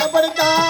எப்படித்தான்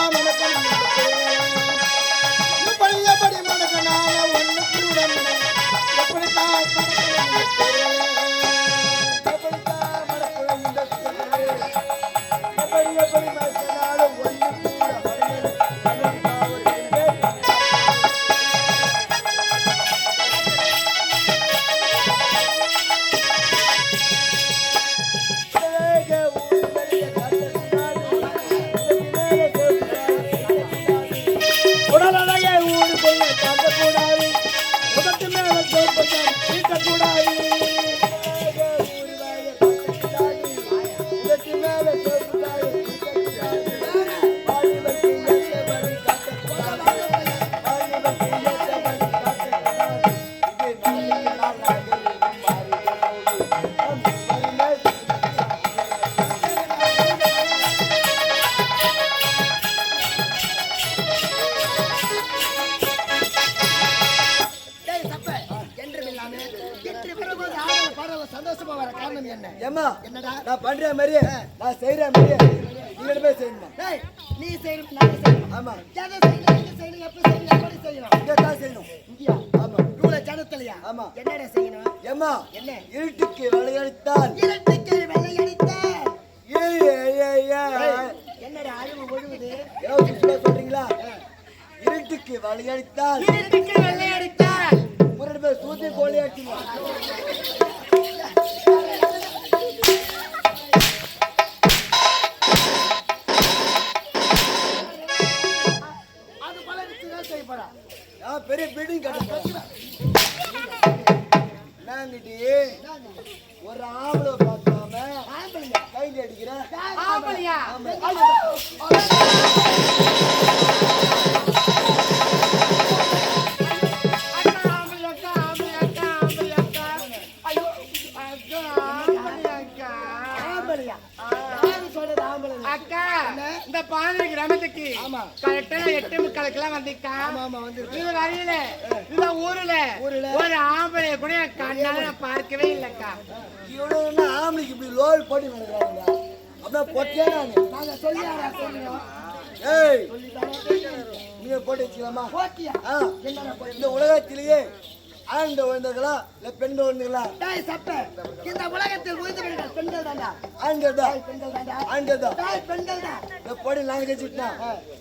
நான் பண்ற மாதிரியே நான் செய்யற மாதிரியே நீங்க போய் செய்யணுமா? டேய், நீ செய்யணும் நாங்க செய்யணும். ஆமா. எதை செய்யணும் எங்க செய்யணும் எப்ப செய்யணும் எப்படி செய்யணும்? இங்க தான் செய்யணும். இங்கயா? ஆமா. நூல ஜனத்தலையா? ஆமா. என்னடா செய்யணும்? ஏம்மா என்ன? இருட்டுக்கு விளையாடித்தான். இரட்டுக்கு ஏய் என்னடா அழிவு ஒழுகுது? ஏதோ சொல்றீங்களா? இருட்டுக்கு விளையாடித்தான். இரட்டுக்கு என் கண்ணால நான் பார்க்கவே இல்லக்கா. இவ்வளோ ஆம்பளைக்கு இப்படி லோல் போட்டு நடக்கிறாங்க அப்படின்னா பொட்டியா நான். நாங்க சொல்லுவோம் ஏய் நீங்க போட்டு வச்சுக்கலாமா? போட்டியா? இந்த உலகத்திலேயே ஆண்ட விழுந்தங்களா இல்ல பெண் விழுந்துங்களா டேய் சப்ப. இந்த உலகத்தில் பெண்கள் தான்டா ஆண்கள் தான் பெண்கள் தான்டா ஆண்கள் தான் டேய் பெண்கள் தான். இந்த பொடி நாங்க வச்சுட்டா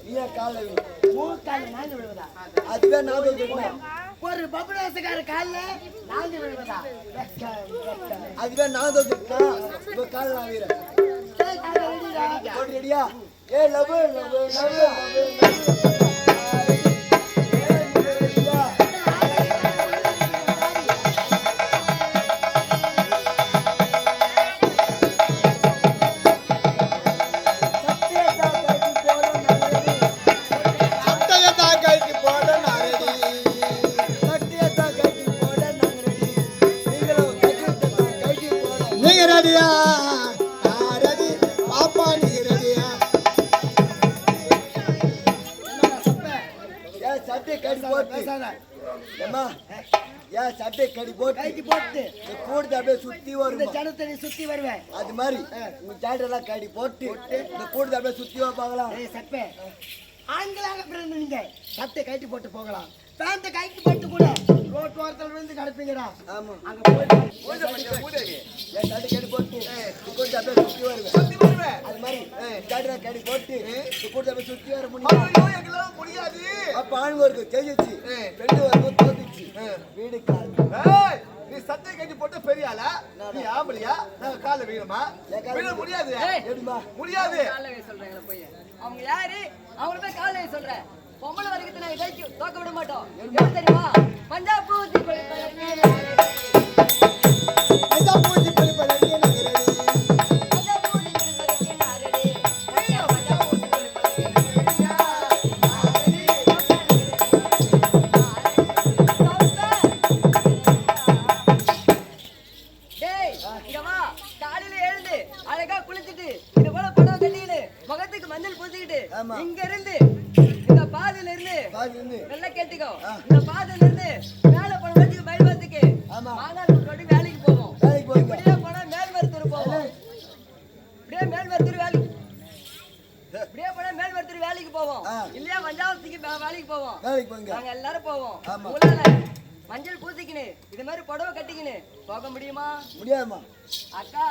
நீ காலில் விழு மூக்கால நாங்க விழுவதா அதுவே நான் ஒரு பபுலாசக்கார கால்ல விழுவதா? வெக்கம், வெக்கம். அதுவே நான் வச்சுட்டேன் இப்ப காலில் நான் வீரேன். கால ரெடியா. ஏ லவ் லவ் லவ் லவ். நீங்க ரெடியா ரெடி பாப்பா நீங்க ரெடியா? என்னடா சப்ப ஏன் சட்டை கடி போட்டு. பேசாத ஏம்மா ஏன் சட்டை கடி போட்டு. கைக்கு போட்டு. இந்த கூடத்தை அப்படியே சுத்தி இந்த வரும் ஜனத்தை நீ சுத்தி வருவேன். அது மாதிரி உங்க ஜாட்டெல்லாம் கடி போட்டு இந்த கூடத்தை அப்படியே சுத்தி வைப்பாங்களா ஏய் சப்ப ஆண்களாக பிறந்த நீங்க சட்டை கைட்டு போட்டு போகலாம். பேண்ட்டை கைட்டு போட்டு கூட ரோட் ஓரத்தில் விழுந்து கிடப்பீங்கடா. ஆமா. அங்க போய் என் சட்டை கடி போட்டு. கூடத்தை அப்படியே சுத்தி வருவேன். அது மாதிரி ஜாட்டை கடி போட்டு கூடத்தை அப்படியே சுத்தி வர முடியும். முடியாது. அப்ப ஆண் ஒர்க்கு ஜெயிச்சு பெண்ணு ஒர்க்கு தோத்துச்சு. வீடு கால். நீ சட்டை கட்டி போட்டு பெரிய ஆளா? நீ ஆம்பளையா? நாங்க கால வீணுமா வீண முடியாது. முடியாது. அவங்க யாரு? அவங்க போய் காலையில சொல்றேன். பொம்பளை வரைக்கும் நான் இதைக்கு தோக்க விட மாட்டோம். தெரியுமா? பஞ்சாப் போக முடியுமா? முடியாதுமா அக்கா.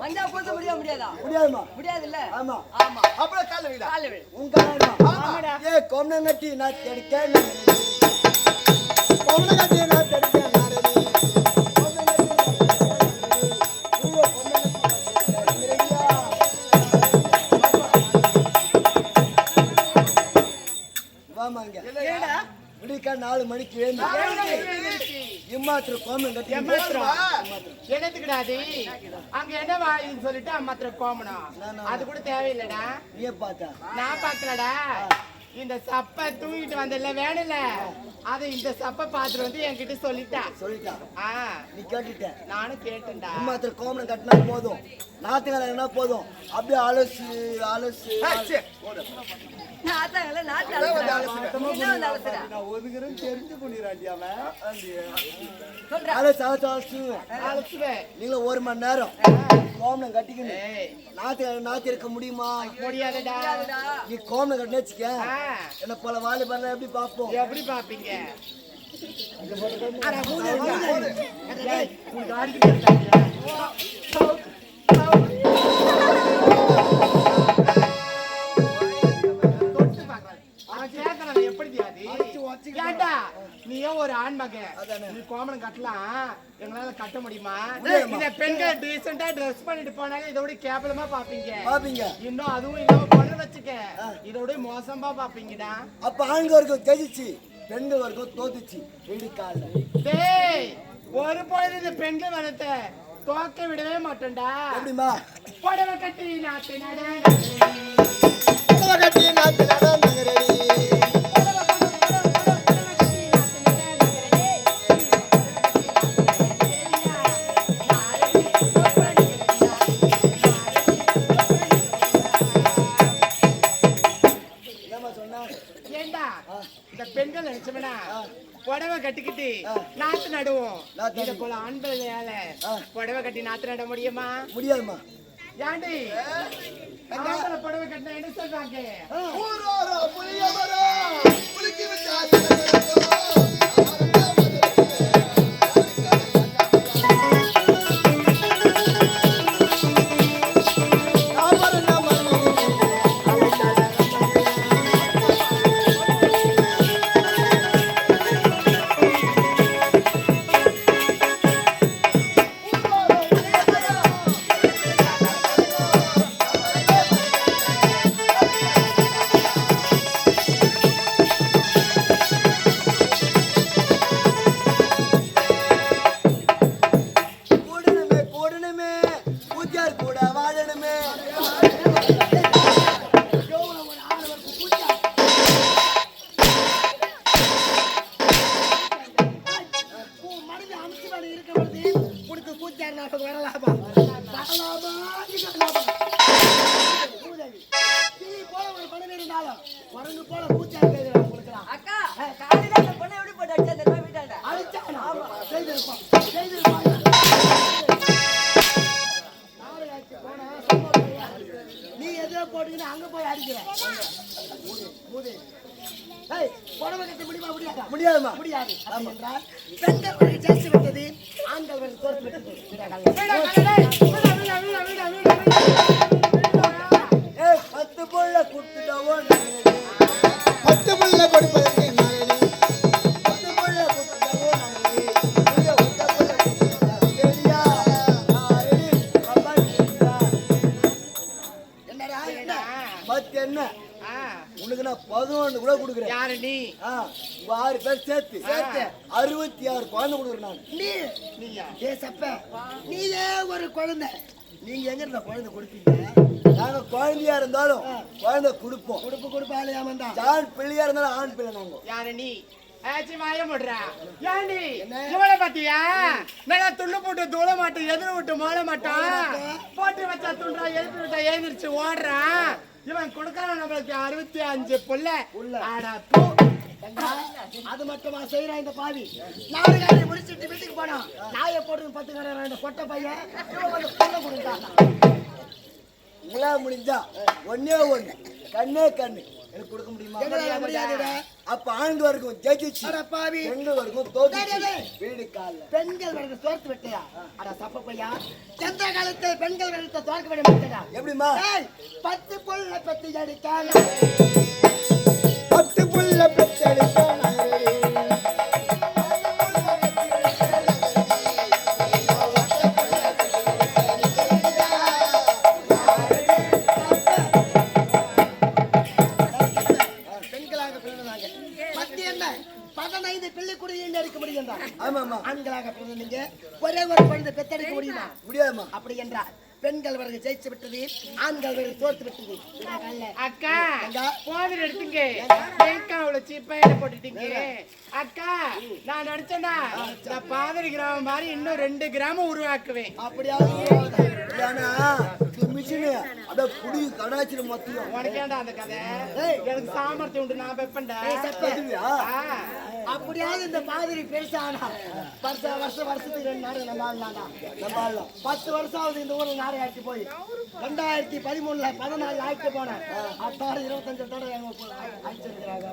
மஞ்சள் பூச முடியாது. முடியாதா முடியாதுமா முடியாது? இல்ல ஆமா. ஆமா. அப்புறம் காலைல வைடா. காலை விடு. உங்க ஏ கொம்னங்கட்டி நான் தெடிக்க கொம்னங்கட்டி நான் இம்மாத்திர கோமம் கட்டி என்னத்துக்குடா அது அங்க என்ன வாயின்னு சொல்லிட்டு அம்மாத்திர அது கூட தேவையில்லடா. பார்த்தா. நான் பாக்கலடா இந்த சப்ப தூக்கிட்டு வந்தல வேணும்ல? அதை இந்த சப்ப பாத்துட்டு வந்து என்கிட்ட சொல்லிட்டா. சொல்லிட்டா? ஆ. நீ கேட்டுட்ட. நானும் கேட்டேன்டா இம்மாத்திர கோமனம் கட்டினா போதும். நாத்துக்காரங்கன்னா போதும். அப்படியே அலசு அலசு. என்ன ஒதுக்குறேன்னு தெரிஞ்சு பண்ணிடுறாண்டி அவன். சொல்றா. அலசு அலசு அலசுவேன். நீங்களும் ஒரு மணி நேரம். கோமனம் கட்டிக்கணும். நாத்து நாத்து இருக்க முடியுமா? முடியாதுடா. நீ கோமனம் கட்டின வச்சுக்க. என்ன போல வாலிபர்லாம் எப்படி பார்ப்போம்? எப்படி பாப்பீங்க தொட்டு ஏன்டா, நீயே ஒரு ஆண் மகன். நீ கோமணம் கட்டலாம். எங்களால கட்ட முடியுமா. இந்த பெண்கள் டீசெண்டா ட்ரெஸ் பண்ணிட்டு போனாங்க இதோட கேவலமா பாப்பீங்க பாப்பீங்க இன்னும் அதுவும் இல்லாம பொண்ணு வச்சுக்க. இதோட மோசமா பாப்பீங்கடா அப்ப ஆண்கள் வரைக்கும் கழிச்சு பெண்கள் வரைக்கும் தோத்துச்சு. ரெண்டு காலில். டேய் ஒரு பொழுது இந்த பெண்கள் வளர்த்த தோக்க விடவே மாட்டேன்டா. எப்படிமா புடவை கட்டி நாட்டு நட. கட்டி நாத்து நடந்துங்கிறடி நினைச்சோம்னா புடவை கட்டிக்கிட்டு நாத்து நடுவோம். இத போல ஆண்களால புடவை கட்டி நாத்து நட முடியுமா? முடியாதுமா ஏண்டி? புடவை கட்டினா என்ன சொல்றாங்க? போட்டுக்கின்னு அங்க போய் அடிக்கிற மூதே, மூதே. ஏய், புடவை கட்ட முடியுமா முடியாதா முடியாதுமா முடியாது அப்படி என்றால் பெண்கள் வரை ஜெயிச்சு விட்டது ஆண்கள் வரை தோற்று விட்டது ஏய் பத்து புள்ள குத்துட்டவோ பத்து புள்ள கொடுப்பதற்கு பதினொன்று கூட கொடுக்குறேன். யாரு நீ? உங்க ஆறு பேர் சேர்த்து. சேர்த்து அறுபத்தி ஆறு குழந்தை கொடுக்குறேன் நான். நீ? நீயா? ஏ சப்ப நீயே ஒரு குழந்தை. நீங்க எங்க இருந்தா குழந்தை கொடுப்பீங்க? நாங்க குழந்தையா இருந்தாலும் குழந்தை கொடுப்போம். கொடுப்பு கொடுப்பாளே ஆமாண்டா ஆண் பிள்ளையா இருந்தாலும் ஆண் பிள்ளை நாங்க யாரு நீ? துண்டு போட்டு தூள எதிர விட்டு மோள மாட்டோம் போட்டு வச்சா துண்டா எழுப்பி விட்டா எழுந்திருச்சு ஓடுறான் இவன் கொடுக்கறான் நம்மளுக்கு அறுபத்தி அஞ்சு புள்ள. ஆடா ஏண்டா, அது மட்டுமா செய்யறான் இந்த பாவி? நாலு காலை முடிச்சிட்டு வீட்டுக்கு போனான் நாயை போட்டு பத்து கடை இந்த கொட்டை பையன் பொண்ணை கொடுத்தான் கல்யாணம் முடிஞ்சா ஒண்ணே ஒண்ணு. கண்ணே கண்ணு. எனக்கு கொடுக்க முடியுமா? எங்களால முடியாதுடா. அப்ப ஆண்கள் வரைக்கும் ஜெயிச்சு அட பாவி. பெண்கள் வரைக்கும் தோத்து. வீடு கால்ல. பெண்கள் வரது தோர்த்து விட்டியா? அட சப்ப பையா. எந்த காலத்தில் பெண்கள் வரத்தை தோற்க விட மாட்டேடா எப்படிமா பத்து புள்ள பத்து அடிக்கான பத்து புள்ள பெற்றெடுத்த நகரே பிறந்தீங்க ஒரே ஒரு குழந்தை பெத்தெடுக்க முடியுமா? முடியாதுமா அப்படி என்றால் பெண்கள் வரைக்கும் ஜெயிச்சு விட்டது ஆண்கள் வரைக்கும் தோற்று விட்டது. நான். அக்கா. போதில் எடுத்துங்க. அவ்வளவு சீப்பா போட்டுட்டீங்க. அக்கா நான் நடிச்சேன்னா இந்த பாதிரி கிராமம் மாதிரி இன்னும் ரெண்டு கிராமம் உருவாக்குவேன். அப்படியாவது மிஷினு அத புடி கடாச்சிரு மொத்தம் உனக்கேண்டா அந்த கதை. ஏய். எனக்கு சாமர்த்தியம் உண்டு நான். ஆ. அப்படியாவது இந்த மாதிரி பெருசானா பத்து வருஷம் வருஷத்துக்கு ரெண்டு நாடு நம்ம ஆடலாம்டா நம்ம ஆடலாம் பத்து வருஷம் ஆகுது இந்த ஊர்ல நாடு ஆக்கி போய். ரெண்டாயிரத்தி பதிமூணுல பதினாலு ஆக்கி போனேன். அத்தாறு இருபத்தஞ்சு தடவை எங்க அடிச்சிருக்கிறாங்க.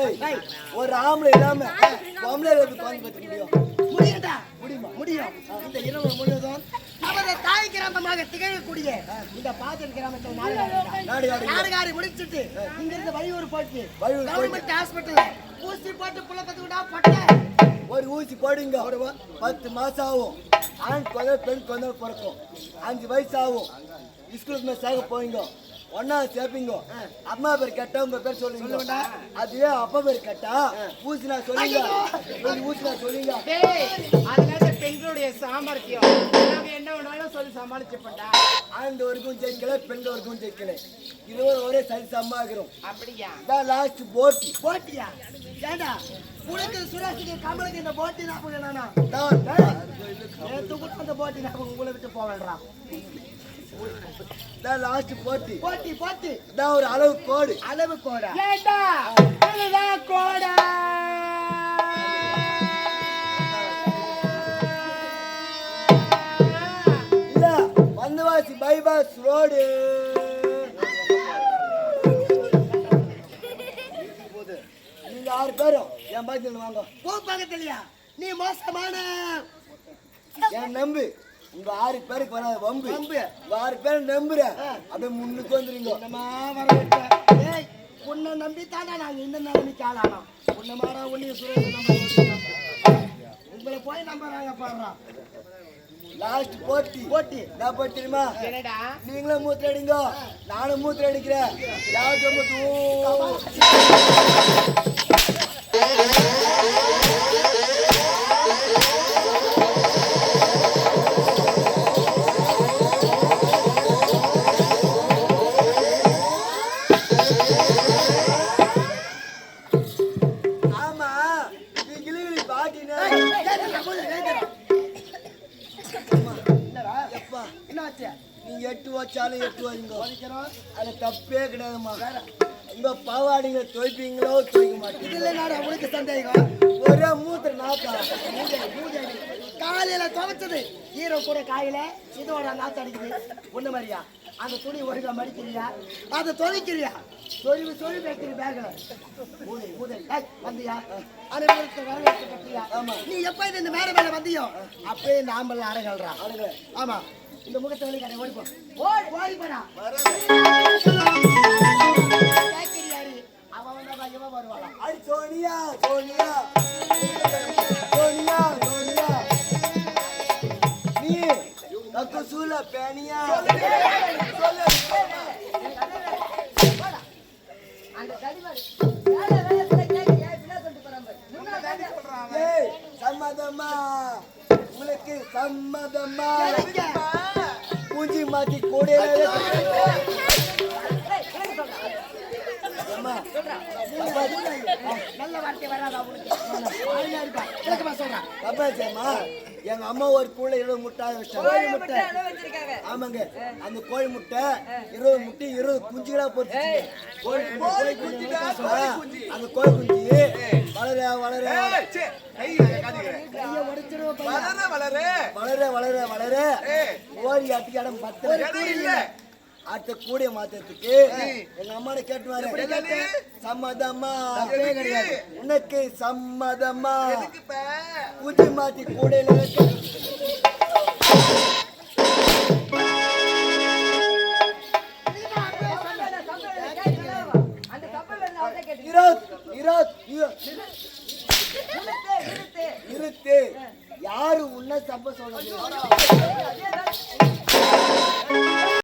ஏய் ஒரு ஆம்பளை இல்லாம பொம்பளை குழந்தை பத்தி முடியும்? முடியும்டா. முடியுமா? முடியும். இந்த இரவு முழுவதும் அவரது தாய் கிராமமாக திகழக்கூடிய இந்த பாஜல் கிராமத்தில் நாடுகாரி முடிச்சிட்டு? இங்க இருந்து வழியூர் போயிட்டு. கவர்மெண்ட் ஹாஸ்பிட்டல் ஊசி போட்டு புள்ள பத்து விடா பட்டேன் ஒரு ஊசி போடுங்க. பத்து மாசம் ஆகும் ஆண் குழந்தை பெண் குழந்தை பிறக்கும். அஞ்சு வயசு ஆகும் ஸ்கூலுக்கு மேல சேக போவீங்க ஒன்னா சேர்ப்பீங்க அம்மா பேர் கேட்டா உங்க பேர் சொல்லுங்க. அதுவே அப்பா பேர் கேட்டா. ஊசினா சொல்லுங்க. ஊசினா சொல்லுங்க. அதனால பெண்களுடைய சாமர்த்தியம். என்ன வேணாலும் சொல்லி சமாளிச்சுப்பட்டா ஆண்டு வரைக்கும் ஜெயிக்கல பெண் வரைக்கும் ஜெயிக்கல. இருவரும் ஒரே சரி சம்மாகிறோம் அப்படியா? இதான் லாஸ்ட் போட்டி. போட்டியா? ஏண்டா? உனக்கு சுரேஷுக்கு கமலுக்கு இந்த போட்டி நானா தான் நேத்து கூட அந்த போட்டி ஞாபகம் உங்களை விட்டு போவேன்டா இதான் லாஸ்ட் போட்டி. போட்டி போட்டி. ஒரு அளவு கோடு. அளவு கோடா? ஏண்டா? அதுதான் கோடா. இல்ல வந்தவாசி பைபாஸ் ரோடு நீங்க ஆறு பேரும் என் பக்கத்துல வாங்க. போ பக்கத்துலயா? நீ மோசமான என் நம்பு. உங்க ஆறு பேருக்கு வராத வம்பு. வம்பு. உங்க ஆறு பேர் நம்புறேன் அப்படியே முன்னுக்கு வந்துருங்க. என்னமா வர ஏய் உன்னை நம்பி தாண்டா நாங்க இந்த நிலைமைக்கு ஆளானோம். உன்னை மாடா நம்ப உங்களை போய் நம்புறாங்க பாடுறான் லாஸ்ட் போட்டி. போட்டி. நான் போட்டி தெரியுமா? என்னடா? நீங்களும் மூத்திர அடிங்க. நானும் மூத்திர அடிக்கிறேன். யாருக்கு பாவாடிங்க துவைப்பீங்களோ துவைக்க மாட்டீங்க இதுல என்னடா உனக்கு சந்தேகம்? ஒரே மூத்திர நாக்கா காலையில துவைச்சது. ஈரம் கூட காயில இதோட நாத்து அடிக்குது. ஒண்ணு மாதிரியா? அந்த துணி ஒழுங்கா மடிக்கிறியா அதை துவைக்கிறியா? சொருவி சொருவி வைக்கிற பேக்ல மூதை மூதை வந்தியா? அனைவருக்கு வரவேற்று கட்டியா ஆமா. நீ எப்ப இது இந்த மேடை மேல வந்தியோ? அப்பயே இந்த ஆம்பல் அடங்கல்றா. அடங்க. ஆமா. இந்த முகத்தை வழி கடை ஓடிப்போ ஓடி போடா. வார்த்தை வராதா எங்க அம்மா ஒரு கூடை இருபது முட்டை வச்சாங்க கோழி முட்டை. ஆமாங்க அந்த கோழி முட்டை இருபது முட்டை இருபது குஞ்சுகளா போட்டு கோழி குஞ்சு, கோழி குஞ்சு. அந்த கோழி குஞ்சு வளர வளர. வளர, வளர. வளர. வளர ஆட்டுக்கு இடம் பத்து. இல்ல. அடுத்த கூடைய மாத்தத்துக்கு எங்க கேட்டுவாரு என்னது? சம்மதமா எதுக்கு? உனக்கு சம்மதமா? பூச்சி மாத்தி கூடையில வைக்க அந்த கப்பல் வேணும் அவர்கிட்ட கேட்டு இராத் இராத் இராத். நிறுத்து, நிறுத்து. நிறுத்து யாரு உன்ன சப்ப சொல்றது அதேதான்